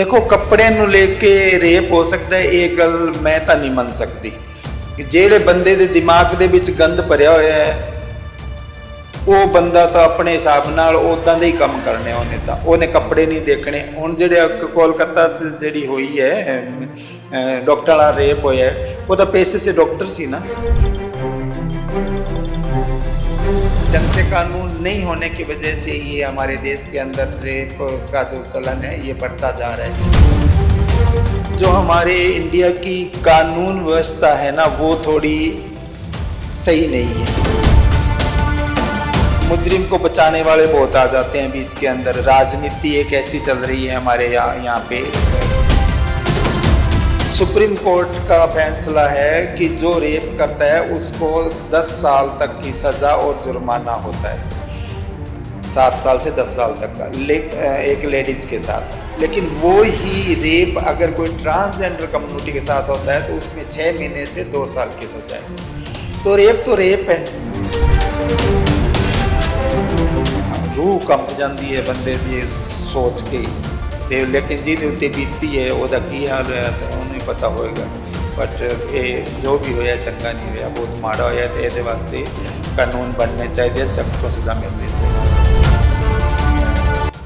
ਦੇਖੋ ਕੱਪੜੇ ਨੂੰ ਲੈ ਕੇ ਰੇਪ ਹੋ ਸਕਦਾ ਇਹ ਗੱਲ ਮੈਂ ਤਾਂ ਨਹੀਂ ਮੰਨ ਸਕਦੀ। ਕਿ ਜਿਹੜੇ ਬੰਦੇ ਦੇ ਦਿਮਾਗ ਦੇ ਵਿੱਚ ਗੰਦ ਭਰਿਆ ਹੋਇਆ ਹੈ ਉਹ ਬੰਦਾ ਤਾਂ ਆਪਣੇ ਹਿਸਾਬ ਨਾਲ ਉਦਾਂ ਦੇ ਹੀ ਕੰਮ ਕਰਨੇ ਉਹਨੇ ਤਾਂ। ਉਹਨੇ ਕੱਪੜੇ ਨਹੀਂ ਦੇਖਣੇ। ਹੁਣ ਜਿਹੜੇ ਕੋਲਕਾਤਾ 'ਚ ਜਿਹੜੀ ਹੋਈ ਹੈ ਅਮ, ਅ, ਡਾਕਟਰ ਵਾਲਾ ਰੇਪ ਹੋਇਆ ਉਹ ਤਾਂ ਪੈਸੇ ਸੇ ਡਾਕਟਰ ਸੀ ਨਾ। से कानून नहीं होने की वजह से ये हमारे देश के अंदर रेप का जो चलन है, ये बढ़ता जा रहा है। जो हमारे इंडिया की कानून व्यवस्था है ना, वो थोड़ी सही नहीं है। मुजरिम को बचाने वाले बहुत आ जाते हैं बीच के अंदर। राजनीति एक ऐसी चल रही है हमारे यहाँ यहाँ पे। सुप्रीम कोर्ट का फैसला है कि जो रेप करता है उसको 10 साल तक की सज़ा और जुर्माना होता है। सात साल से 10 साल तक का ले, एक लेडीज़ के साथ। लेकिन वो ही रेप अगर कोई ट्रांसजेंडर कम्युनिटी के साथ होता है तो उसमें छः महीने से दो साल की सज़ा है। तो रेप तो रेप है। रूह कंप जाती है बंदे की सोच के। ਤੇ ਲੇਕਿਨ ਜਿਹਦੇ ਉੱਤੇ ਬੀਤੀ ਹੈ, ਉਹਦਾ ਕੀ ਹਾਲ ਹੋਇਆ ਤਾਂ ਉਹਨੂੰ ਹੀ ਪਤਾ ਹੋਏਗਾ। ਬਟ ਇਹ ਜੋ ਵੀ ਹੋਇਆ ਚੰਗਾ ਨਹੀਂ ਹੋਇਆ, ਬਹੁਤ ਮਾੜਾ ਹੋਇਆ ਤੇ ਇਹਦੇ ਵਾਸਤੇ ਕਾਨੂੰਨ ਬਣਨੇ ਚਾਹੀਦੇ ਸਖਤ ਤੋਂ ਸਜ਼ਾ ਮਿਲਣੀ ਚਾਹੀਦੀ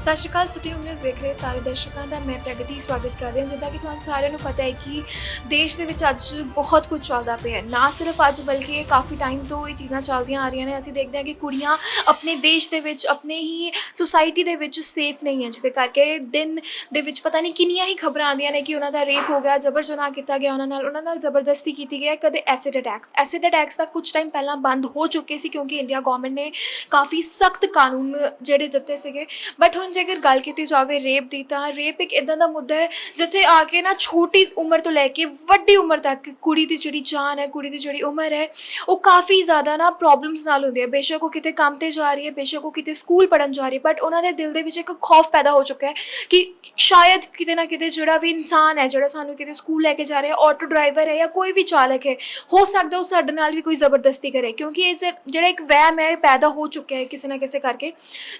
ਸਤਿ ਸ਼੍ਰੀ ਅਕਾਲ ਸਿਟੀ ਨਿਊਜ਼ ਦੇਖ ਰਹੇ ਸਾਰੇ ਦਰਸ਼ਕਾਂ ਦਾ, ਮੈਂ ਪ੍ਰਗਤੀ ਸਵਾਗਤ ਕਰਦੀ ਹਾਂ। ਜਿੱਦਾਂ ਕਿ ਤੁਹਾਨੂੰ ਸਾਰਿਆਂ ਨੂੰ ਪਤਾ ਹੈ ਕਿ ਦੇਸ਼ ਦੇ ਵਿੱਚ ਅੱਜ ਬਹੁਤ ਕੁਝ ਚੱਲਦਾ ਪਿਆ ਹੈ। ਨਾ ਸਿਰਫ ਅੱਜ ਬਲਕਿ ਕਾਫੀ ਟਾਈਮ ਤੋਂ ਇਹ ਚੀਜ਼ਾਂ ਚੱਲਦੀਆਂ ਆ ਰਹੀਆਂ ਨੇ। ਅਸੀਂ ਦੇਖਦੇ ਹਾਂ ਕਿ ਕੁੜੀਆਂ ਆਪਣੇ ਦੇਸ਼ ਦੇ ਵਿੱਚ, ਆਪਣੇ ਹੀ ਸੁਸਾਇਟੀ ਦੇ ਵਿੱਚ ਸੇਫ ਨਹੀਂ ਹੈ। ਜਿਹਦੇ ਕਰਕੇ ਦਿਨ ਦੇ ਵਿੱਚ ਪਤਾ ਨਹੀਂ ਕਿੰਨੀਆਂ ਹੀ ਖਬਰਾਂ ਆਉਂਦੀਆਂ ਨੇ ਕਿ ਉਹਨਾਂ ਦਾ ਰੇਪ ਹੋ ਗਿਆ ਜ਼ਬਰ ਜਨਾਹ ਕੀਤਾ ਗਿਆ ਉਹਨਾਂ ਨਾਲ ਉਹਨਾਂ ਨਾਲ ਜ਼ਬਰਦਸਤੀ ਕੀਤੀ ਗਈ ਹੈ। ਕਦੇ ਐਸਿਡ ਅਟੈਕਸ ਐਸਿਡ ਅਟੈਕਸ ਤਾਂ ਕੁਝ ਟਾਈਮ ਪਹਿਲਾਂ ਬੰਦ ਹੋ ਚੁੱਕੇ ਸੀ ਕਿਉਂਕਿ ਇੰਡੀਆ ਗਵਰਨਮੈਂਟ ਨੇ ਕਾਫੀ ਸਖਤ ਕਾਨੂੰਨ ਜਿਹੜੇ ਦਿੱਤੇ ਸੀਗੇ। ਬਟ ਹੁਣ ਜੇਕਰ ਗੱਲ ਕੀਤੀ ਜਾਵੇ ਰੇਪ ਦੀ, ਤਾਂ ਰੇਪ ਇੱਕ ਇਦਾਂ ਦਾ ਮੁੱਦਾ ਹੈ ਜਿੱਥੇ ਆ ਕੇ ਨਾ ਛੋਟੀ ਉਮਰ ਤੋਂ ਲੈ ਕੇ ਵੱਡੀ ਉਮਰ ਤੱਕ ਕੁੜੀ ਦੀ ਜਿਹੜੀ ਜਾਨ ਹੈ, ਕੁੜੀ ਦੀ ਜਿਹੜੀ ਉਮਰ ਹੈ, ਉਹ ਕਾਫੀ ਜ਼ਿਆਦਾ ਨਾ ਪ੍ਰੋਬਲਮਸ ਨਾਲ ਹੁੰਦੀ ਹੈ। ਬੇਸ਼ੱਕ ਉਹ ਕਿਤੇ ਕੰਮ ਤੇ ਜਾ ਰਹੀ ਹੈ, ਬੇਸ਼ੱਕ ਉਹ ਕਿਤੇ ਸਕੂਲ ਪੜਨ ਜਾ ਰਹੀ ਹੈ ਬਟ ਉਹਨਾਂ ਦੇ ਦਿਲ ਦੇ ਵਿੱਚ ਇੱਕ ਖੌਫ ਪੈਦਾ ਹੋ ਚੁੱਕਾ ਹੈ ਕਿ ਸ਼ਾਇਦ ਕਿਤੇ ਨਾ ਕਿਤੇ ਜਿਹੜਾ ਵੀ ਇਨਸਾਨ ਹੈ, ਜਿਹੜਾ ਸਾਨੂੰ ਕਿਤੇ ਸਕੂਲ ਲੈ ਕੇ ਜਾ ਰਿਹਾ ਆਟੋ ਡਰਾਈਵਰ ਹੈ ਜਾਂ ਕੋਈ ਵੀ ਚਾਲਕ ਹੈ, ਹੋ ਸਕਦਾ ਉਹ ਸਾਡੇ ਨਾਲ ਵੀ ਕੋਈ ਜ਼ਬਰਦਸਤੀ ਕਰੇ, ਕਿਉਂਕਿ ਇਹ ਜ- ਜਿਹੜਾ ਇੱਕ ਵਹਿਮ ਹੈ, ਇਹ ਪੈਦਾ ਹੋ ਚੁੱਕਿਆ ਹੈ ਕਿਸੇ ਨਾ ਕਿਸੇ ਕਰਕੇ।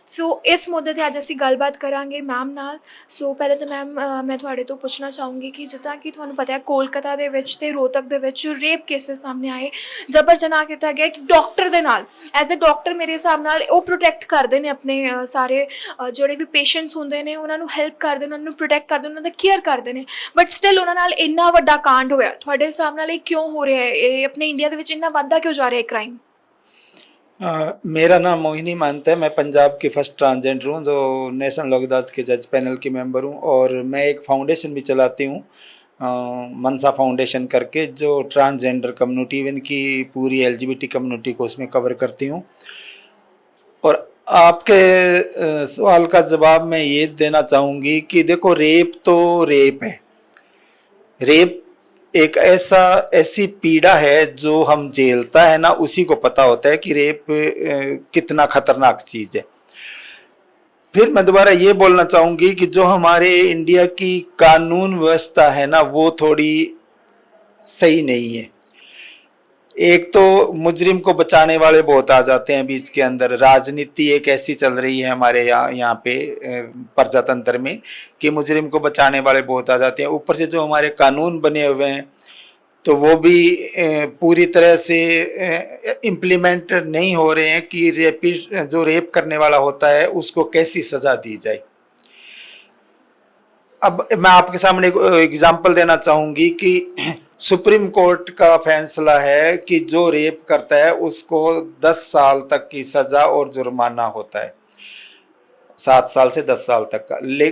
ਸੋ ਇਸ ਮੁੱਦੇ ਤੇ ਅੱਜ ਅਸੀਂ ਗੱਲਬਾਤ ਕਰਾਂਗੇ ਮੈਮ ਨਾਲ। ਸੋ ਪਹਿਲਾਂ ਤਾਂ ਮੈਮ ਮੈਂ ਤੁਹਾਡੇ ਤੋਂ ਪੁੱਛਣਾ ਚਾਹੂੰਗੀ ਕਿ ਜਿੱਦਾਂ ਕਿ ਤੁਹਾਨੂੰ ਪਤਾ ਹੈ, ਕੋਲਕਾਤਾ ਦੇ ਵਿੱਚ ਤੇ ਰੋਹਤਕ ਦੇ ਵਿੱਚ ਰੇਪ ਕੇਸਸ ਸਾਹਮਣੇ ਆਏ। ਜ਼ਬਰ ਜਨਾਹ ਕੀਤਾ ਗਿਆ ਇੱਕ ਡਾਕਟਰ ਦੇ ਨਾਲ। ਐਜ਼ ਅ ਡਾਕਟਰ ਮੇਰੇ ਹਿਸਾਬ ਨਾਲ ਉਹ ਪ੍ਰੋਟੈਕਟ ਕਰਦੇ ਨੇ ਆਪਣੇ ਸਾਰੇ ਜਿਹੜੇ ਵੀ ਪੇਸ਼ੈਂਟਸ ਹੁੰਦੇ ਨੇ, ਉਹਨਾਂ ਨੂੰ ਹੈਲਪ ਕਰਦੇ ਨੇ, ਉਹਨਾਂ ਨੂੰ ਪ੍ਰੋਟੈਕਟ ਕਰਦੇ ਉਹਨਾਂ ਦਾ ਕੇਅਰ ਕਰਦੇ ਨੇ। ਬਟ ਸਟਿਲ ਉਹਨਾਂ ਨਾਲ ਇੰਨਾ ਵੱਡਾ ਕਾਂਡ ਹੋਇਆ। ਤੁਹਾਡੇ ਹਿਸਾਬ ਨਾਲ ਇਹ ਕਿਉਂ ਹੋ ਰਿਹਾ ਹੈ? ਇਹ ਆਪਣੇ ਇੰਡੀਆ ਦੇ ਵਿੱਚ ਇੰਨਾ ਵਾਧਾ ਕਿਉਂ ਜਾ ਰਿਹਾ ਹੈ ਕ੍ਰਾਈਮ अ, मेरा नाम मोहिनी मानता है। मैं पंजाब की फ़र्स्ट ट्रांसजेंडर हूँ जो नेशनल लोक अदालत के जज पैनल की मेंबर हूँ और मैं एक फाउंडेशन भी चलाती हूँ मनसा फाउंडेशन करके जो ट्रांसजेंडर कम्युनिटी इवन की पूरी एलजीबीटी कम्युनिटी को उसमें कवर करती हूँ। और आपके सवाल का जवाब मैं ये देना चाहूँगी कि देखो रेप तो रेप है। रेप एक ऐसा, ऐसी पीड़ा है जो हम झेलता है ना, उसी को पता होता है कि रेप कितना खतरनाक चीज़ है। फिर मैं दोबारा ये बोलना चाहूँगी कि जो हमारे इंडिया की कानून व्यवस्था है ना, वो थोड़ी सही नहीं है। एक तो मुजरिम को बचाने वाले बहुत आ जाते हैं बीच के अंदर। राजनीति एक ऐसी चल रही है हमारे यहाँ यहाँ पे प्रजातंत्र में कि मुजरिम को बचाने वाले बहुत आ जाते हैं। ऊपर से जो हमारे कानून बने हुए हैं तो वो भी पूरी तरह से इम्प्लीमेंट नहीं हो रहे हैं कि रेपिस्ट जो रेप करने वाला होता है, उसको कैसी सज़ा दी जाए। अब मैं आपके सामने एग्ज़ाम्पल देना चाहूँगी कि सुप्रीम कोर्ट का फैसला है कि जो रेप करता है उसको 10 साल तक की सज़ा और जुर्माना होता है। सात साल से दस साल तक का ले,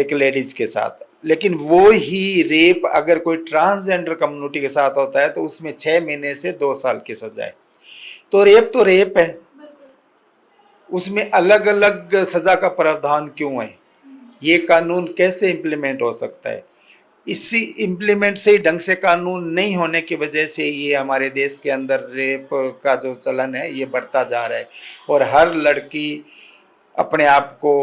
एक लेडीज़ के साथ। लेकिन वो ही रेप अगर कोई ट्रांसजेंडर कम्युनिटी के साथ होता है तो उसमें छः महीने से दो साल की सज़ा है। तो रेप तो रेप है। उसमें अलग अलग सज़ा का प्रावधान क्यों है? ये कानून कैसे इम्प्लीमेंट हो सकता है? इसी इम्प्लीमेंट से ढंग से कानून नहीं होने की वजह से ये हमारे देश के अंदर रेप का जो चलन है ये बढ़ता जा रहा है। और हर लड़की अपने आप को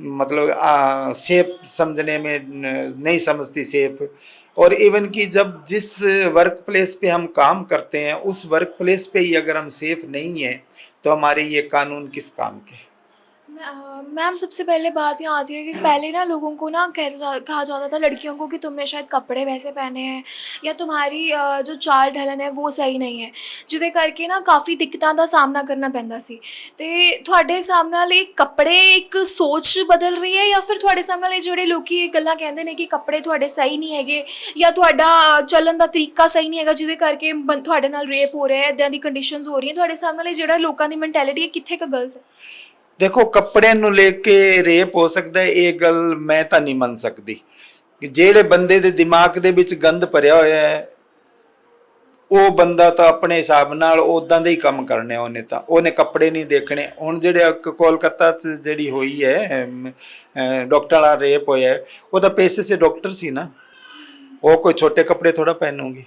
मतलब आ, सेफ़ समझने में नहीं समझती सेफ़। और इवन कि जब जिस वर्क प्लेस पे हम काम करते हैं उस वर्क प्लेस पे ही अगर हम सेफ़ नहीं हैं तो हमारे ये कानून किस काम के मैम सबसे पहले बात यहाँ आती है कि पहले ना लोगों को ना कह जा- कहा जाता था लड़कियों को कि तुमने शायद कपड़े वैसे पहने हैं या तुम्हारी ਅ, ਜੋ ਚਾਲ ਢਲਨ ਹੈ ਉਹ ਸਹੀ ਨਹੀਂ ਹੈ ਜਿਹਦੇ ਕਰਕੇ ਨਾ ਕਾਫੀ ਦਿੱਕਤਾਂ ਦਾ ਸਾਹਮਣਾ ਕਰਨਾ ਪੈਂਦਾ ਸੀ ਤੇ ਤੁਹਾਡੇ ਹਿਸਾਬ ਨਾਲ ਇਹ ਕੱਪੜੇ ਇੱਕ ਸੋਚ ਬਦਲ ਰਹੀ ਹੈ ਜਾਂ ਫਿਰ ਤੁਹਾਡੇ ਹਿਸਾਬ ਨਾਲ ਇਹ ਜਿਹੜੇ ਲੋਕੀ ਇਹ ਗੱਲਾਂ ਕਹਿੰਦੇ ਨੇ ਕਿ ਕੱਪੜੇ ਤੁਹਾਡੇ ਸਹੀ ਨਹੀਂ ਹੈਗੇ ਜਾਂ ਤੁਹਾਡਾ ਅ, ਚੱਲਣ ਦਾ ਤਰੀਕਾ ਸਹੀ ਨਹੀਂ ਹੈਗਾ ਜਿਹਦੇ ਕਰਕੇ ਬੰ- ਤੁਹਾਡੇ ਨਾਲ ਰੇਪ ਹੋ ਰਿਹਾ ਹੈ ਇਦਾਂ ਦੀ ਕੰਡੀਸ਼ਨਸ ਹੋ ਰਹੀਆਂ ਤੁਹਾਡੇ ਹਿਸਾਬ ਨਾਲ ਇਹ ਜਿਹੜਾ ਲੋਕਾਂ ਦੀ ਮੈਂਟੈਲਿਟੀ ਹੈ ਕਿੱਥੇ ਕੁ ਗਲਤ ਹੈ ਦੇਖੋ ਕੱਪੜਿਆਂ ਨੂੰ ਲੈ ਕੇ ਰੇਪ ਹੋ ਸਕਦਾ ਹੈ ਇਹ ਗੱਲ ਮੈਂ ਤਾਂ ਨਹੀਂ ਮੰਨ ਸਕਦੀ। ਕਿ ਜਿਹੜੇ ਬੰਦੇ ਦੇ ਦਿਮਾਗ ਦੇ ਵਿੱਚ ਗੰਦ ਭਰਿਆ ਹੋਇਆ ਹੈ ਉਹ ਬੰਦਾ ਤਾਂ ਆਪਣੇ ਹਿਸਾਬ ਨਾਲ ਉਦਾਂ ਦੇ ਹੀ ਕੰਮ ਕਰਨੇ ਆ ਉਹਨੇ ਤਾਂ। ਉਹਨੇ ਕੱਪੜੇ ਨਹੀਂ ਦੇਖਣੇ। ਹੁਣ ਜਿਹੜੇ ਕੋਲਕਾਤਾ 'ਚ ਜਿਹੜੀ ਹੋਈ ਹੈ ਅਮ, ਡਾਕਟਰ ਵਾਲਾ ਰੇਪ ਹੋਇਆ ਹੈ, ਉਹ ਤਾਂ ਪੈਸੇ ਸੇ ਡਾਕਟਰ ਸੀ ਨਾ। ਉਹ ਕੋਈ ਛੋਟੇ ਕੱਪੜੇ ਥੋੜਾ ਪਹਿਨੂਗੀ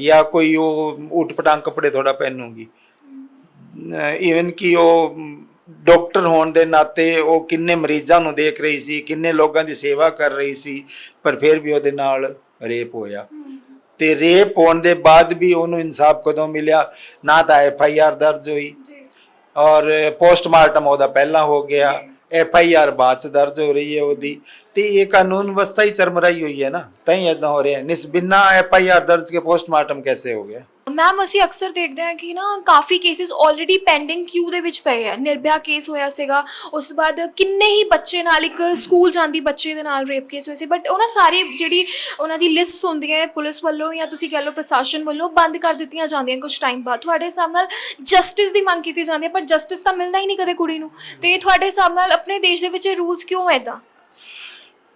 ਜਾਂ ਕੋਈ ਉਹ ਊਟ ਪਟਾਂਗ ਕੱਪੜੇ ਥੋੜਾ ਪਹਿਨੂਗੀ। ਇਵਨ ਕਿ ਉਹ ਡਾਕਟਰ ਹੋਣ ਦੇ ਨਾਤੇ ਉਹ ਕਿੰਨੇ ਮਰੀਜ਼ਾਂ ਨੂੰ ਦੇਖ ਰਹੀ ਸੀ ਕਿੰਨੇ ਲੋਕਾਂ ਦੀ ਸੇਵਾ ਕਰ ਰਹੀ ਸੀ ਪਰ ਫਿਰ ਵੀ ਉਹਦੇ ਨਾਲ ਰੇਪ ਹੋਇਆ। ਤੇ ਰੇਪ ਹੋਣ ਦੇ ਬਾਅਦ ਵੀ ਉਹਨੂੰ ਇਨਸਾਫ ਕਦੋਂ ਮਿਲਿਆ? ਨਾ ਤਾਂ ਐਫ ਆਈ ਆਰ ਦਰਜ ਹੋਈ। ਔਰ ਪੋਸਟਮਾਰਟਮ ਉਹਦਾ ਪਹਿਲਾਂ ਹੋ ਗਿਆ। ਐਫ ਆਈ ਆਰ ਬਾਅਦ ਚ ਦਰਜ ਹੋ ਰਹੀ ਹੈ ਉਹਦੀ। ਤੇ ਇਹ ਕਾਨੂੰਨ ਵਿਵਸਥਾ ਹੀ ਚਰਮਰਾਈ ਹੋਈ ਹੈ ਨਾ। ਤਾਂ ਹੀ ਇਦਾਂ ਹੋ ਰਿਹਾ। ਨਿਸ ਬਿਨਾ ਐਫ ਆਈ ਆਰ ਦਰਜ ਕੇ ਪੋਸਟਮਾਰਟਮ ਕੈਸੇ ਹੋ ਗਿਆ? ਮੈਮ ਅਸੀਂ ਅਕਸਰ ਦੇਖਦੇ ਹਾਂ ਕਿ ਨਾ ਕਾਫੀ ਕੇਸਿਸ ਆਲਰੇਡੀ ਪੈਂਡਿੰਗ ਕਿਊ ਦੇ ਵਿੱਚ ਪਏ ਆ। ਨਿਰਭਿਆ ਕੇਸ ਹੋਇਆ ਸੀਗਾ, ਉਸ ਤੋਂ ਬਾਅਦ ਕਿੰਨੇ ਹੀ ਬੱਚੇ ਨਾਲ, ਇੱਕ ਸਕੂਲ ਜਾਂਦੀ ਬੱਚੇ ਦੇ ਨਾਲ ਰੇਪ ਕੇਸ ਹੋਏ ਸੀ। ਬਟ ਉਹਨਾਂ ਸਾਰੀ ਜਿਹੜੀ ਉਹਨਾਂ ਦੀ ਲਿਸਟ ਹੁੰਦੀਆਂ ਹੈ, ਪੁਲਿਸ ਵੱਲੋਂ ਜਾਂ ਤੁਸੀਂ ਕਹਿ ਲਓ ਪ੍ਰਸ਼ਾਸਨ ਵੱਲੋਂ ਬੰਦ ਕਰ ਦਿੱਤੀਆਂ ਜਾਂਦੀਆਂ ਕੁਝ ਟਾਈਮ ਬਾਅਦ। ਤੁਹਾਡੇ ਹਿਸਾਬ ਨਾਲ ਜਸਟਿਸ ਦੀ ਮੰਗ ਕੀਤੀ ਜਾਂਦੀ ਹੈ, ਪਰ ਜਸਟਿਸ ਤਾਂ ਮਿਲਦਾ ਹੀ ਨਹੀਂ ਕਦੇ ਕੁੜੀ ਨੂੰ। ਤੇ ਤੁਹਾਡੇ ਹਿਸਾਬ ਨਾਲ ਆਪਣੇ ਦੇਸ਼ ਦੇ ਵਿੱਚ ਇਹ ਰੂਲਸ ਕਿਉਂ ਹੈ ਇਦਾਂ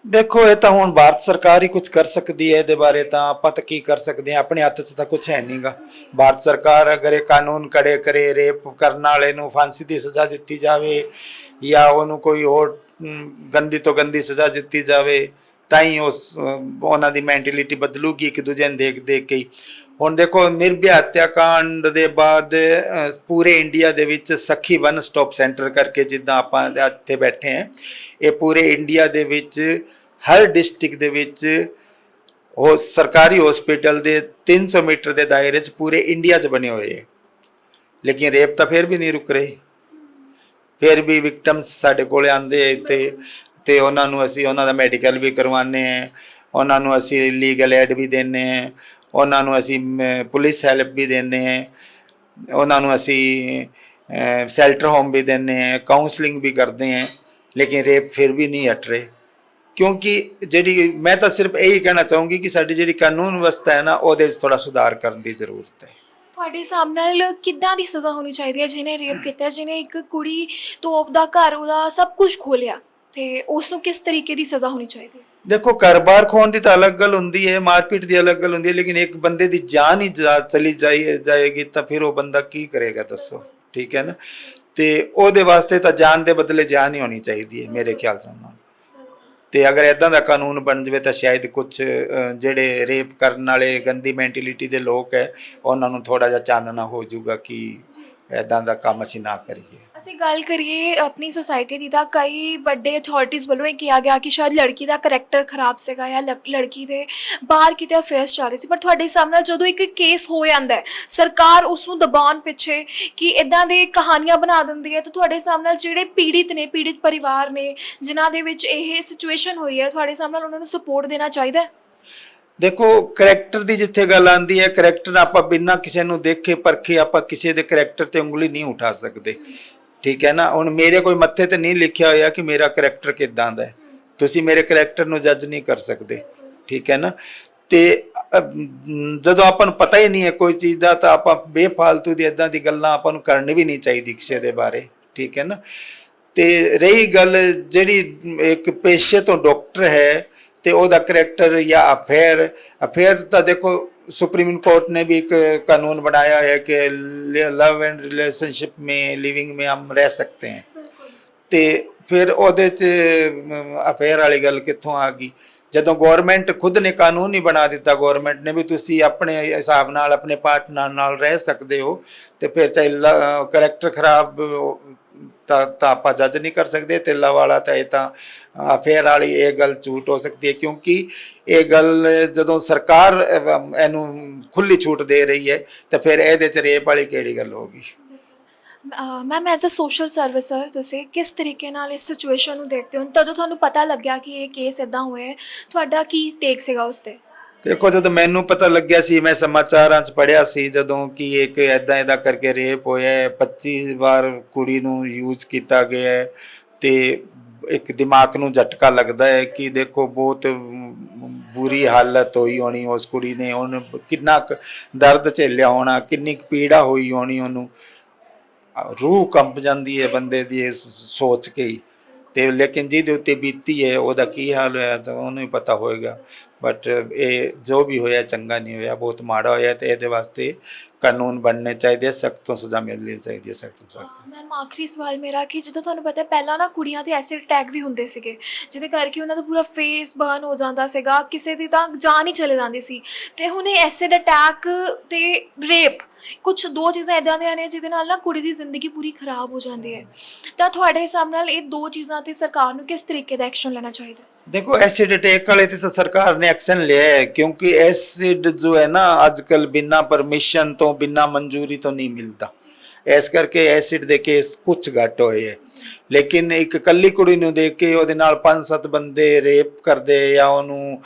ਦੇਖੋ, ਇਹ ਤਾਂ ਹੁਣ ਭਾਰਤ ਸਰਕਾਰ ਹੀ ਕੁਝ ਕਰ ਸਕਦੀ ਹੈ ਇਹਦੇ ਬਾਰੇ ਤਾਂ ਆਪਾਂ ਤਾਂ ਕੀ ਕਰ ਸਕਦੇ ਹਾਂ? ਆਪਣੇ ਹੱਥ 'ਚ ਤਾਂ ਕੁਝ ਹੈ ਨਹੀਂਗਾ ਭਾਰਤ ਸਰਕਾਰ ਅਗਰ ਇਹ ਕਾਨੂੰਨ ਕੜੇ ਕਰੇ, ਰੇਪ ਕਰਨ ਵਾਲੇ ਨੂੰ ਫਾਂਸੀ ਦੀ ਸਜ਼ਾ ਦਿੱਤੀ ਜਾਵੇ ਜਾਂ ਉਹਨੂੰ ਕੋਈ ਹੋਰ ਗੰਦੀ ਤੋਂ ਗੰਦੀ ਸਜ਼ਾ ਦਿੱਤੀ ਜਾਵੇ ਤਾਂ ਹੀ ਉਸ, ਉਹਨਾਂ ਦੀ ਮੈਂਟੈਲਿਟੀ ਬਦਲੂਗੀ ਇੱਕ ਦੂਜੇ ਨੂੰ ਦੇਖ ਦੇਖ ਕੇ ਹੀ। ਹੁਣ ਦੇਖੋ ਨਿਰਭਇਆ ਹੱਤਿਆਕਾਂਡ ਦੇ ਬਾਅਦ ਪੂਰੇ ਇੰਡੀਆ ਦੇ ਵਿੱਚ ਸਖੀ ਵਨ ਸਟਾਪ ਸੈਂਟਰ ਕਰਕੇ ਜਿੱਦਾਂ ਆਪਾਂ ਇੱਥੇ ਬੈਠੇ ਹਾਂ, ਇਹ ਪੂਰੇ ਇੰਡੀਆ ਦੇ ਵਿੱਚ, ਹਰ ਡਿਸਟ੍ਰਿਕਟ ਦੇ ਵਿੱਚ, ਉਹ ਸਰਕਾਰੀ ਹਸਪੀਟਲ ਦੇ 300 ਮੀਟਰ ਦੇ ਦਾਇਰੇ 'ਚ ਪੂਰੇ ਇੰਡੀਆ 'ਚ ਬਣੇ ਹੋਏ ਹੈ। ਲੇਕਿਨ ਰੇਪ ਤਾਂ ਫਿਰ ਵੀ ਨਹੀਂ ਰੁਕ ਰਹੇ। ਫਿਰ ਵੀ ਵਿਕਟਮਸ ਸਾਡੇ ਕੋਲੇ ਆਉਂਦੇ ਆ ਇੱਥੇ। ਤੇ ਉਹਨਾਂ ਨੂੰ ਅਸੀਂ ਉਹਨਾਂ ਦਾ ਮੈਡੀਕਲ ਵੀ ਕਰਵਾਉਂਦੇ ਆ ਉਹਨਾਂ ਨੂੰ ਅਸੀਂ ਲੀਗਲ ਐਡ ਵੀ ਦਿੰਦੇ ਆ ਉਹਨਾਂ ਨੂੰ ਅਸੀਂ ਪੁਲਿਸ ਹੈਲਪ ਵੀ ਦਿੰਦੇ ਆ ਉਹਨਾਂ ਨੂੰ ਅਸੀਂ ਸ਼ੈਲਟਰ ਹੋਮ ਵੀ ਦਿੰਦੇ ਆ ਕਾਉਂਸਲਿੰਗ ਵੀ ਕਰਦੇ ਆ ਲੇਕਿਨ ਰੇਪ ਫਿਰ ਵੀ ਨਹੀਂ ਹਟ ਰਹੇ। ਕਿਉਂਕਿ ਜਿਹੜੀ, ਮੈਂ ਤਾਂ ਸਿਰਫ ਇਹੀ ਕਹਿਣਾ ਚਾਹੂੰਗੀ ਕਿ ਸਾਡੀ ਜਿਹੜੀ ਕਾਨੂੰਨ ਵਿਵਸਥਾ ਹੈ ਨਾ, ਉਹਦੇ ਵਿੱਚ ਥੋੜਾ ਸੁਧਾਰ ਕਰਨ ਦੀ ਜ਼ਰੂਰਤ ਹੈ। ਤੁਹਾਡੇ ਹਿਸਾਬ ਨਾਲ ਕਿੱਦਾਂ ਦੀ ਸਜ਼ਾ ਹੋਣੀ ਚਾਹੀਦੀ ਹੈ? ਜਿਹਨੇ ਰੇਪ ਕੀਤਾ, ਜਿਹਨੇ ਇੱਕ ਕੁੜੀ ਤੋਂ ਆਪਦਾ ਘਰ, ਉਹਦਾ ਸਭ ਕੁਝ ਖੋਲਿਆ ਤੇ ਉਸ ਨੂੰ ਕਿਸ ਤਰੀਕੇ ਦੀ ਸਜ਼ਾ ਹੋਣੀ ਚਾਹੀਦੀ ਹੈ? ਦੇਖੋ ਕਾਰੋਬਾਰ ਖੋਣ ਦੀ ਤਾਂ ਅਲੱਗ ਗੱਲ ਹੁੰਦੀ ਹੈ, ਮਾਰਪੀਟ ਦੀ ਅਲੱਗ ਗੱਲ ਹੁੰਦੀ ਹੈ, ਲੇਕਿਨ ਇੱਕ ਬੰਦੇ ਦੀ ਜਾਨ ਹੀ ਜਾ- ਚਲੀ ਜਾਈ ਜਾਏਗੀ ਤਾਂ ਫਿਰ ਉਹ ਬੰਦਾ ਕੀ ਕਰੇਗਾ, ਦੱਸੋ, ਠੀਕ ਹੈ ਨਾ? ਤੇ ਉਹਦੇ ਵਾਸਤੇ ਤਾਂ ਜਾਨ ਦੇ ਬਦਲੇ ਜਾਨ ਹੀ ਹੋਣੀ ਚਾਹੀਦੀ ਹੈ, ਮੇਰੇ ਖਿਆਲ ਨਾਲ ਤੇ ਅਗਰ ਇਦਾਂ ਦਾ ਕਾਨੂੰਨ ਬਣ ਜਾਵੇ ਤਾਂ ਸ਼ਾਇਦ ਕੁਝ ਜਿਹੜੇ ਰੇਪ ਕਰਨ ਵਾਲੇ, ਗੰਦੀ ਮੈਂਟੈਲਿਟੀ ਦੇ ਲੋਕ ਹੈ, ਉਹਨਾਂ ਨੂੰ ਥੋੜਾ ਜਿਹਾ ਚਾਨਣਾ ਹੋ ਜਾਊਗਾ ਕਿ ਇਦਾਂ ਦਾ ਕੰਮ ਅਸੀਂ ਨਾ ਕਰੀਏ। ਅਸੀਂ ਗੱਲ ਕਰੀਏ ਆਪਣੀ ਸੋਸਾਇਟੀ ਦੀ ਤਾਂ ਕਈ ਵੱਡੇ ਅਥਾਰਟੀਆਂ ਵੱਲੋਂ ਇਹ ਕਿਹਾ ਗਿਆ ਕਿ ਸ਼ਾਇਦ ਲੜਕੀ ਦਾ ਕਰੈਕਟਰ ਖਰਾਬ ਸੀਗਾ ਜਾਂ ਲੜ- ਲੜਕੀ ਦੇ ਬਾਹਰ ਕਿਤੇ ਅਫੇਅਰਸ ਚੱਲ ਰਹੇ ਸੀ, ਪਰ ਤੁਹਾਡੇ ਸਾਹਮਣੇ ਜਦੋਂ ਇੱਕ ਕੇਸ ਹੋ ਜਾਂਦਾ ਹੈ, ਸਰਕਾਰ ਉਸ ਨੂੰ ਦਬਾਉਣ ਪਿੱਛੇ ਕਿ ਇਦਾਂ ਦੇ ਕਹਾਣੀਆਂ ਬਣਾ ਦਿੰਦੀ ਹੈ, ਤਾਂ ਤੁਹਾਡੇ ਸਾਹਮਣੇ ਜਿਹੜੇ ਪੀੜਿਤ ਨੇ, ਪੀੜਿਤ ਪਰਿਵਾਰ ਨੇ, ਜਿਨ੍ਹਾਂ ਦੇ ਵਿੱਚ ਇਹ ਸਿਚੁਏਸ਼ਨ ਹੋਈ ਹੈ, ਤੁਹਾਡੇ ਸਾਹਮਣੇ ਉਹਨਾਂ ਨੂੰ ਸਪੋਰਟ ਦੇਣਾ ਚਾਹੀਦਾ ਹੈ? ਦੇਖੋ ਕਰੈਕਟਰ ਦੀ ਜਿੱਥੇ ਗੱਲ ਆਂਦੀ ਹੈ ਕਰੈਕਟਰ ਆਪਾਂ ਬਿਨਾਂ ਕਿਸੇ ਨੂੰ ਦੇਖੇ, ਪਰਖੇ, ਆਪਾਂ ਕਿਸੇ ਦੇ ਕਰੈਕਟਰ ਤੇ ਉਂਗਲੀ ਨਹੀਂ ਉਠਾ ਸਕਦੇ। ਠੀਕ ਹੈ ਨਾ? ਹੁਣ ਮੇਰੇ ਕੋਈ ਮੱਥੇ ਤੇ ਨਹੀਂ ਲਿਖਿਆ ਹੋਇਆ ਕਿ ਮੇਰਾ ਕਰੈਕਟਰ ਕਿਦਾਂ ਦਾ ਹੈ। ਤੁਸੀਂ ਮੇਰੇ ਕਰੈਕਟਰ ਨੂੰ ਜੱਜ ਨਹੀਂ ਕਰ ਸਕਦੇ। ਠੀਕ ਹੈ ਨਾ? ਤੇ ਜਦੋਂ ਆਪਾਂ ਨੂੰ ਪਤਾ ਹੀ ਨਹੀਂ ਹੈ ਕੋਈ ਚੀਜ਼ ਦਾ, ਤਾਂ ਆਪਾਂ ਬੇਫਾਲਤੂ ਦੀ ਇਦਾਂ ਦੀ ਗੱਲਾਂ ਆਪਾਂ ਨੂੰ ਕਰਨੀ ਵੀ ਨਹੀਂ ਚਾਹੀਦੀ ਕਿਸੇ ਦੇ ਬਾਰੇ। ਠੀਕ ਹੈ ਨਾ? ਤੇ ਰਹੀ ਗੱਲ ਜਿਹੜੀ ਇੱਕ ਪੇਸ਼ੇ ਤੋਂ ਡਾਕਟਰ ਹੈ ਤੇ ਉਹਦਾ ਕਰੈਕਟਰ ਜਾਂ ਅਫੇਅਰ ਅਫੇਅਰ ਤਾਂ ਦੇਖੋ सुप्रीम कोर्ट ने भी एक कानून बनाया है कि लव एंड रिलेशनशिप में लिविंग में हम रह सकते हैं ਤੇ ਫਿਰ ਉਹਦੇ ਚ ਅਫੇਅਰ ਵਾਲੀ ਗੱਲ ਕਿੱਥੋਂ ਆ ਗਈ ਜਦੋਂ ਗਵਰਨਮੈਂਟ ਖੁਦ ਨੇ ਕਾਨੂੰਨ ਹੀ ਬਣਾ ਦਿੱਤਾ ਗਵਰਨਮੈਂਟ ਨੇ ਵੀ ਤੁਸੀਂ ਆਪਣੇ ਹਿਸਾਬ ਨਾਲ ਆਪਣੇ ਪਾਰਟਨਰ ਨਾਲ ਰਹਿ ਸਕਦੇ ਹੋ ਤੇ ਫਿਰ ਚਾਹੇ ਕਰੈਕਟਰ ਖਰਾਬ ਤਾਂ ਤਾਂ ਆਪਾਂ ਜੱਜ ਨਹੀਂ ਕਰ ਸਕਦੇ, ਤਿੱਲਾ ਵਾਲਾ ਤਾਂ ਇਹ ਤਾਂ ਅਫੇਅਰ ਵਾਲੀ ਇਹ ਗੱਲ ਝੂਠ ਹੋ ਸਕਦੀ ਹੈ, ਕਿਉਂਕਿ ਇਹ ਗੱਲ ਜਦੋਂ ਸਰਕਾਰ ਇਹਨੂੰ ਖੁੱਲੀ ਛੂਟ ਦੇ ਰਹੀ ਹੈ, ਤਾਂ ਫਿਰ ਇਹਦੇ ਚ ਰੇਪ ਵਾਲੀ ਕਿਹੜੀ ਗੱਲ ਹੋਗੀ ma'am as a social servicer ਤੁਸੀਂ ਕਿਸ ਤਰੀਕੇ ਨਾਲ ਇਸ ਸਿਚੁਏਸ਼ਨ ਨੂੰ ਦੇਖਦੇ ਹੋ? ਤਾਂ ਤੁਹਾਨੂੰ ਪਤਾ ਲੱਗਿਆ ਕਿ ਇਹ ਕੇਸ ਇਦਾਂ ਹੋਇਆ ਤੁਹਾਡਾ ਕੀ ਟੇਕ ਸੀਗਾ ਉਸ ਤੇ? ਦੇਖੋ ਜਦੋਂ ਮੈਨੂੰ ਪਤਾ ਲੱਗਿਆ ਸੀ, ਮੈਂ ਸਮਾਚਾਰਾਂ 'ਚ ਪੜਿਆ ਸੀ, ਜਦੋਂ ਕਿ ਇੱਕ ਐਦਾਂ ਐਦਾਂ ਕਰਕੇ ਰੇਪ ਹੋਇਆ ਹੈ 25 ਵਾਰ ਕੁੜੀ ਨੂੰ ਯੂਜ਼ ਕੀਤਾ ਗਿਆ ਹੈ ਤੇ ਇੱਕ ਦਿਮਾਗ ਨੂੰ ਝਟਕਾ ਲੱਗਦਾ ਹੈ ਕਿ ਦੇਖੋ ਬਹੁਤ ਬੁਰੀ ਹਾਲਤ ਹੋਈ ਹੋਣੀ ਉਸ ਕੁੜੀ ਨੇ, ਉਹਨੂੰ ਕਿੰਨਾ ਕੁ ਦਰਦ ਝੇਲਿਆ ਹੋਣਾ, ਕਿੰਨੀ ਕੁ ਪੀੜਾ ਹੋਈ ਹੋਣੀ ਉਹਨੂੰ। ਰੂਹ ਕੰਪ ਜਾਂਦੀ ਹੈ ਬੰਦੇ ਦੀ ਸੋਚ ਕੇ ਹੀ। ਤੇ ਲੇਕਿਨ ਜਿਹਦੇ ਉੱਤੇ ਬੀਤੀ ਹੈ, ਉਹਦਾ ਕੀ ਹਾਲ ਹੋਇਆ ਤਾਂ ਉਹਨੂੰ ਹੀ ਪਤਾ ਹੋਏਗਾ। ਬਟ ਇਹ ਜੋ ਵੀ ਹੋਇਆ, ਚੰਗਾ ਨਹੀਂ ਹੋਇਆ, ਬਹੁਤ ਮਾੜਾ ਹੋਇਆ ਤੇ ਇਹਦੇ ਵਾਸਤੇ ਕਾਨੂੰਨ ਬਣਨੇ ਚਾਹੀਦੇ ਸਖਤ ਤੋਂ ਸਜ਼ਾ ਮਿਲਣੀ ਚਾਹੀਦੀ ਹੈ ਸਖਤ ਤੋਂ ਸਖਤ। ਮੈਮ ਆਖਰੀ ਸਵਾਲ ਮੇਰਾ ਕਿ ਜਦੋਂ ਤੁਹਾਨੂੰ ਪਤਾ ਪਹਿਲਾਂ ਨਾ ਕੁੜੀਆਂ ਤੇ ਐਸਿਡ ਅਟੈਕ ਵੀ ਹੁੰਦੇ ਸੀਗੇ, ਜਿਹਦੇ ਕਰਕੇ ਉਹਨਾਂ ਦਾ ਪੂਰਾ ਫੇਸ ਬਰਨ ਹੋ ਜਾਂਦਾ ਸੀਗਾ, ਕਿਸੇ ਦੀ ਤਾਂ ਜਾਨ ਹੀ ਚਲੇ ਜਾਂਦੀ ਸੀ। ਤੇ ਹੁਣ ਇਹ ਐਸਿਡ ਅਟੈਕ ਤੇ ਰੇਪ ਕੁਝ ਦੋ ਚੀਜ਼ਾਂ ਇਦਾਂ ਦੀਆਂ ਨੇ, ਜਿਹਦੇ ਨਾਲ ਨਾ ਕੁੜੀ ਦੀ ਜ਼ਿੰਦਗੀ ਪੂਰੀ ਖਰਾਬ ਹੋ ਜਾਂਦੀ ਹੈ। ਤਾਂ ਤੁਹਾਡੇ ਹਿਸਾਬ ਨਾਲ ਇਹ ਦੋ ਚੀਜ਼ਾਂ ਤੇ ਸਰਕਾਰ ਨੂੰ ਕਿਸ ਤਰੀਕੇ ਦਾ ਐਕਸ਼ਨ ਲੈਣਾ ਚਾਹੀਦਾ? देखो एसिड अटैक वाले थे तो सरकार ने एक्शन लिया है क्योंकि एसिड जो है ना आजकल बिना परमिशन तो बिना मंजूरी तो नहीं मिलता ਇਸ ਕਰਕੇ ਐਸਿਡ ਦੇ ਕੇਸ ਕੁਝ ਘੱਟ ਹੋਏ ਹੈ ਲੇਕਿਨ ਇੱਕ ਕੱਲੀ ਕੁੜੀ ਨੂੰ ਦੇਖ ਕੇ ਉਹਦੇ ਨਾਲ ਪੰਜ ਸੱਤ ਬੰਦੇ ਰੇਪ ਕਰਦੇ ਜਾਂ ਉਹਨੂੰ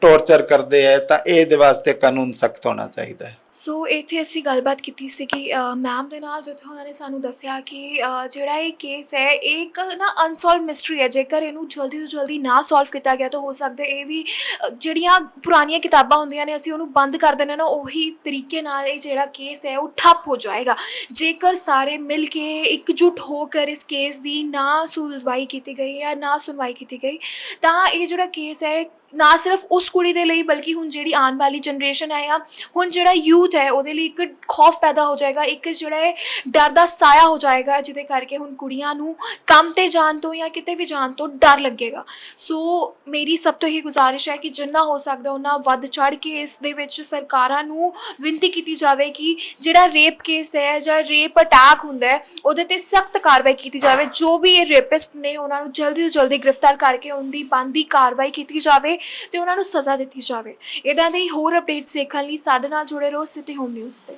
ਟੌਰਚਰ ਕਰਦੇ ਹੈ ਤਾਂ ਇਹਦੇ ਵਾਸਤੇ ਕਾਨੂੰਨ ਸਖਤ ਹੋਣਾ ਚਾਹੀਦਾ ਹੈ। ਸੋ ਇੱਥੇ ਅਸੀਂ ਗੱਲਬਾਤ ਕੀਤੀ ਸੀ ਕਿ ਮੈਮ ਦੇ ਨਾਲ ਜਿੱਥੇ ਉਹਨਾਂ ਨੇ ਸਾਨੂੰ ਦੱਸਿਆ ਕਿ ਜਿਹੜਾ ਇਹ ਕੇਸ ਹੈ, ਇਹ ਇੱਕ ਨਾ ਅਨਸੋਲਵ ਮਿਸਟਰੀ ਹੈ। ਜੇਕਰ ਇਹਨੂੰ ਜਲਦੀ ਤੋਂ ਜਲਦੀ ਨਾ ਸੋਲਵ ਕੀਤਾ ਗਿਆ, ਤਾਂ ਹੋ ਸਕਦਾ ਇਹ ਵੀ ਜਿਹੜੀਆਂ ਪੁਰਾਣੀਆਂ ਕਿਤਾਬਾਂ ਹੁੰਦੀਆਂ ਨੇ, ਅਸੀਂ ਉਹਨੂੰ ਬੰਦ ਕਰ ਦਿੰਦੇ ਨਾ, ਉਹੀ ਤਰੀਕੇ ਨਾਲ ਇਹ ਜਿਹੜਾ ਕੇਸ ਹੈ, ਉਹ ਠੱਪ ਹੋ ਜਾਏਗਾ। ਜੇਕਰ ਸਾਰੇ ਮਿਲ ਕੇ ਇਕਜੁੱਟ ਹੋ ਕਰ ਇਸ ਕੇਸ ਦੀ ਨਾ ਸੁਣਵਾਈ ਕੀਤੀ ਗਈ ਜਾਂ ਨਾ ਸੁਣਵਾਈ ਕੀਤੀ ਗਈ, ਤਾਂ ਇਹ ਜਿਹੜਾ ਕੇਸ ਹੈ, ਨਾ ਸਿਰਫ ਉਸ ਕੁੜੀ ਦੇ ਲਈ, ਬਲਕਿ ਹੁਣ ਜਿਹੜੀ ਆਉਣ ਵਾਲੀ ਜਨਰੇਸ਼ਨ ਹੈ ਆ ਹੁਣ ਜਿਹੜਾ ਯੂਥ ਹੈ, ਉਹਦੇ ਲਈ ਇੱਕ ਖੌਫ ਪੈਦਾ ਹੋ ਜਾਏਗਾ, ਇੱਕ ਜਿਹੜਾ ਹੈ ਡਰ ਦਾ ਸਾਇਆ ਹੋ ਜਾਏਗਾ, ਜਿਹਦੇ ਕਰਕੇ ਹੁਣ ਕੁੜੀਆਂ ਨੂੰ ਕੰਮ ਤੇ ਜਾਣ ਤੋਂ ਜਾਂ ਕਿਤੇ ਵੀ ਜਾਣ ਤੋਂ ਡਰ ਲੱਗੇਗਾ। ਸੋ ਮੇਰੀ ਸਭ ਤੋਂ ਇਹ ਗੁਜ਼ਾਰਿਸ਼ ਹੈ ਕਿ ਜਿੰਨਾ ਹੋ ਸਕਦਾ ਉਹਨਾਂ ਵੱਧ ਚੜ ਕੇ ਇਸ ਦੇ ਵਿੱਚ ਸਰਕਾਰਾਂ ਨੂੰ ਬੇਨਤੀ ਕੀਤੀ ਜਾਵੇ ਕਿ ਜਿਹੜਾ ਰੇਪ ਕੇਸ ਹੈ ਜਾਂ ਰੇਪ ਅਟੈਕ ਹੁੰਦਾ ਹੈ, ਉਹਦੇ ਤੇ ਸਖਤ ਕਾਰਵਾਈ ਕੀਤੀ ਜਾਵੇ। ਜੋ ਵੀ ਇਹ ਰੇਪਿਸਟ ਨੇ, ਉਹਨਾਂ ਨੂੰ ਜਲਦੀ ਤੋਂ ਜਲਦੀ ਗ੍ਰਿਫਤਾਰ ਕਰਕੇ, ਉਹਦੀ ਬੰਦੀ ਕਾਰਵਾਈ ਕੀਤੀ ਜਾਵੇ, ਤੇ ਉਹਨਾਂ ਨੂੰ ਸਜ਼ਾ ਦਿੱਤੀ ਜਾਵੇ। ਇਦਾਂ ਦੇ ਹੀ ਹੋਰ ਅਪਡੇਟਸ ਦੇਖਣ ਲਈ ਸਾਡੇ ਨਾਲ ਜੁੜੇ ਰਹੋ ਸਿਟੀ ਹੋਮ ਨਿਊਜ਼ ਤੇ।